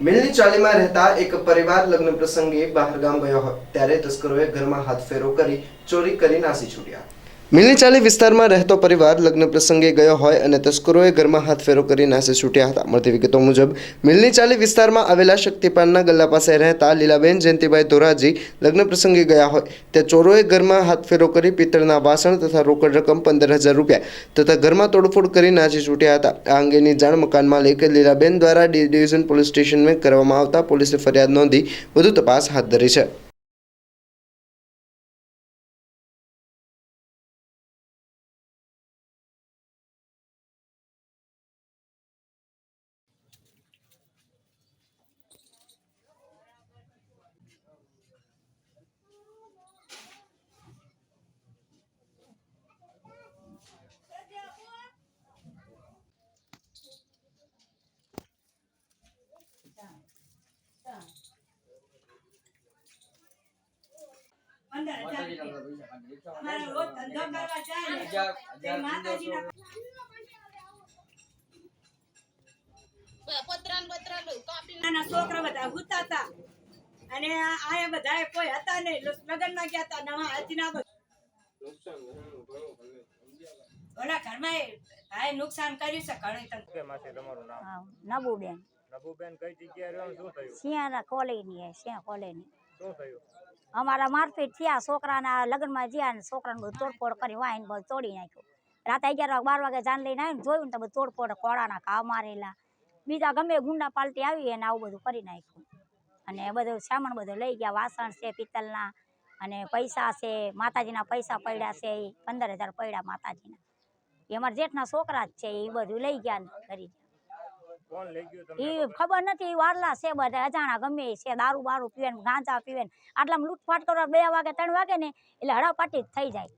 મિલની ચાલીમાં રહેતા એક પરિવાર લગ્ન પ્રસંગે બહારગામ ગયો હતો. ત્યારે તસ્કરોએ ઘરમાં હાથફેરો કરી ચોરી કરી નાસી છૂટ્યા મિલની ચાલી વિસ્તારમાં રહેતો પરિવાર લગ્ન પ્રસંગે ગયો હોય અને તસ્કરોએ ઘરમાં હાથફેરો કરી નાસી છૂટ્યા હતા. મળતી વિગતો મુજબ મિલનીચાલી વિસ્તારમાં આવેલા શક્તિપાનના ગલ્લા પાસે રહેતા લીલાબેન જયંતિભાઈ ધોરાજી લગ્ન પ્રસંગે ગયા હોય. તે ચોરોએ ઘરમાં હાથફેરો કરી પિત્તળના વાસણ તથા રોકડ રકમ પંદર હજાર રૂપિયા તથા ઘરમાં તોડફોડ કરી નાસી છૂટ્યા હતા. આ અંગેની જાણ મકાન માલિક લીલાબેન દ્વારા ડી ડિવિઝન પોલીસ સ્ટેશનમાં કરવામાં આવતા પોલીસે ફરિયાદ નોંધી વધુ તપાસ હાથ ધરી છે પંદર હજાર રૂપિયા. અમારે રોજ ધંધો કરવા જાય ને તે માતાજીના પતરાન બતરાન બધું કાપી નાના છોકરા બધા હુતા હતા. અને આયા બધા કોઈ હતા નહીં. લગ્નમાં ગયા હતા નવા હાથીના ના ઓલા ઘરમાં એ ભાઈ નુકસાન કર્યું છે ઘણું તમે માસી તમારું નામ? હા, નબુબેન. કઈ જગ્યાએ રહ્યો શું થયું? સિંહાના કોલેજની હે સિંહ કોલેજની શું થયું? અમારા મારપીટ થયા, છોકરાના લગ્નમાં જ્યાં ને છોકરાને બધું તોડફોડ કરી વાઈને બધું તોડી નાખ્યું. રાતે અગિયાર વાગે, બાર વાગે જાન લઈને આવીને જોયું ને તો બધું તોડફોડ, કોળાના ઘા મારેલા. બીજા ગમે ગુંડા પાલટી આવી અને આવું બધું કરી નાખ્યું. અને બધું સામાન બધું લઈ ગયા, વાસણ છે, પિત્તલના અને પૈસા છે, માતાજીના પૈસા પડ્યા છે, એ પંદર હજાર પડ્યા માતાજીના. એ અમારા જેઠના છોકરા જ છે, એ બધું લઈ ગયા ને કરી કોણ લઈ ગયું તમને એ ખબર? નથી વારલા છે બધા અજાણા ગમે છે દારૂ બારૂ પીવે ને ગાંજા પીવે ને આટલામાં લૂંટફાટ કરવા બે વાગે ત્રણ વાગે ને એટલે હડાપાટી જ થઈ જાય.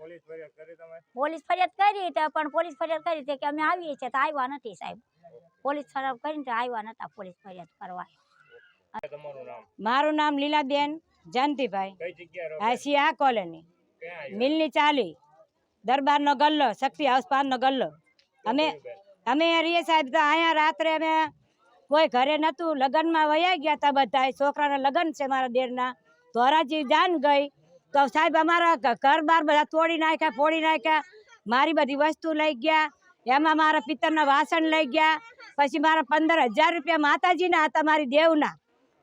પોલીસ ફરિયાદ કરી તમે? પોલીસ ફરિયાદ કરી તો પણ પોલીસ ફરિયાદ કરી કે અમે આવીએ છીએ તો આવ્યા નથી સાહેબ. પોલીસ ફરિયાદ કરીને તો આવ્યા નતા પોલીસ ફરિયાદ કરવા. મારું નામ લીલાબેન જયંતિભાઈ. રહો? આ કોલોની. મિલની ચાલી દરબારનો ગલ્લો શક્તિ હાઉસ પારનો ગલ્લો. અમે અમે રહીએ સાહેબ તો અહીંયા રાત્રે અમે કોઈ ઘરે નહોતું, લગ્નમાં વયા ગયા હતા બધા છોકરાના લગ્ન છે મારા દેરના. ધોરાજી જાન ગઈ. તો સાહેબ અમારા ઘર બાર બધા તોડી નાખ્યા, ફોડી નાખ્યા. મારી બધી વસ્તુ લઈ ગયા. એમાં મારા પિત્તરના વાસણ લઈ ગયા. પછી મારા પંદર હજાર રૂપિયા માતાજીના હતા મારી દેવના.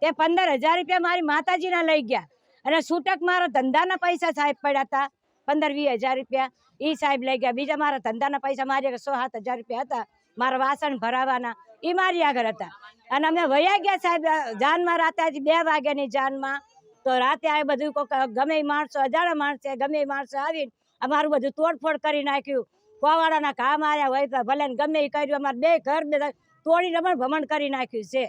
તે પંદર હજાર રૂપિયા મારી માતાજીના લઈ ગયા. અને છૂટક મારા ધંધાના પૈસા સાહેબ પડ્યા હતા પંદર વીસ હજાર રૂપિયા. એ સાહેબ લઈ ગયા. બીજા મારા ધંધાના પૈસા મારી આગળ સો સાત હજાર રૂપિયા હતા. મારા વાસણ ભરાવાના. એ મારી આગળ હતા. અને અમે વયા ગયા સાહેબ જાનમાં રાતે આજે બે વાગ્યાની જાનમાં. તો રાતે આ બધું કોઈક ગમે માણસો અજાણા માણસે ગમે માણસો આવીને અમારું બધું તોડફોડ કરી નાખ્યું. કોવાડાના ઘા માર્યા હોય તો ભલે ગમે એ કર્યું. અમારે બે ઘર બધા તોડીને પણ ભમણ કરી નાખ્યું છે.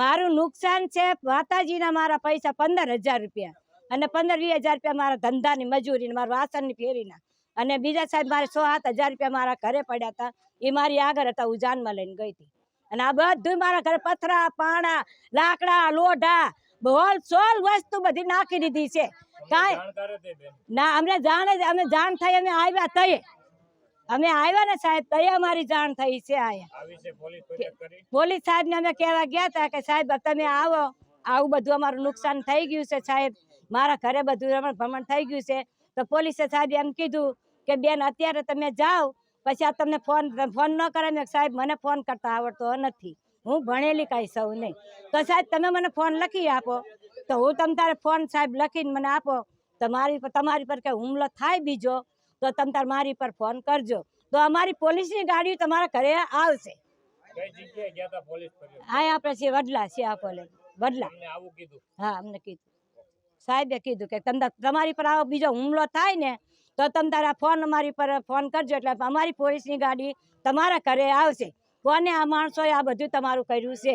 મારું નુકસાન છે માતાજીના મારા પૈસા પંદર હજાર રૂપિયા. અને પંદર વીસ હજાર રૂપિયા મારા ધંધાની મજૂરી મારા વાસણની ફેરીના. અને બીજા સાહેબ મારે સો સાત હજાર રૂપિયા મારા ઘરે પડ્યા હતા. એ મારી આગળ હતા હું જાનમાં લઈને ગઈ હતી. અને આ બધું મારા ઘરે પથરા પાણા લાકડા લોઢા હોલ સોલ વસ્તુ બધી નાખી દીધી છે. કાંઈ ના અમને જાણે અમે જાણ થઈ અમે આવ્યા તયે. અમે આવ્યા ને સાહેબ તયે અમારી જાણ થઈ છે આયા. પોલીસ સાહેબ ને અમે કહેવા ગયા હતા કે સાહેબ તમે આવો. આવું બધું અમારું નુકસાન થઈ ગયું છે સાહેબ. મારા ઘરે બધું રમણ ભમણ થઈ ગયું છે. તો પોલીસે સાહેબ એમ કીધું કે બેન અત્યારે તમે જાઓ પછી આ તમને ફોન ફોન ન કરે મેં સાહેબ મને ફોન કરતા આવડતો નથી. હું ભણેલી કાંઈ સૌ નહીં. તો સાહેબ તમે મને ફોન લખી આપો. તો હું તમ તારે ફોન સાહેબ લખીને મને આપો. તમારી પર તમારી પર કે હુમલો થાય બીજો તો તમ તાર મારી પર ફોન કરજો. તો અમારી પોલીસની ગાડી તમારા ઘરે આવશે. હા આપણે છીએ વડલા છીએ આ કોલેજ વડલા. હા અમને કીધું. સાહેબે કીધું કે તમને તમારી પર આવો, બીજો હુમલો થાય ને, તો તમે તારા ફોન અમારી પર ફોન કરજો, એટલે અમારી પોલીસની ગાડી તમારા ઘરે આવશે. કોને આ માણસોએ આ બધું તમારું કર્યું છે?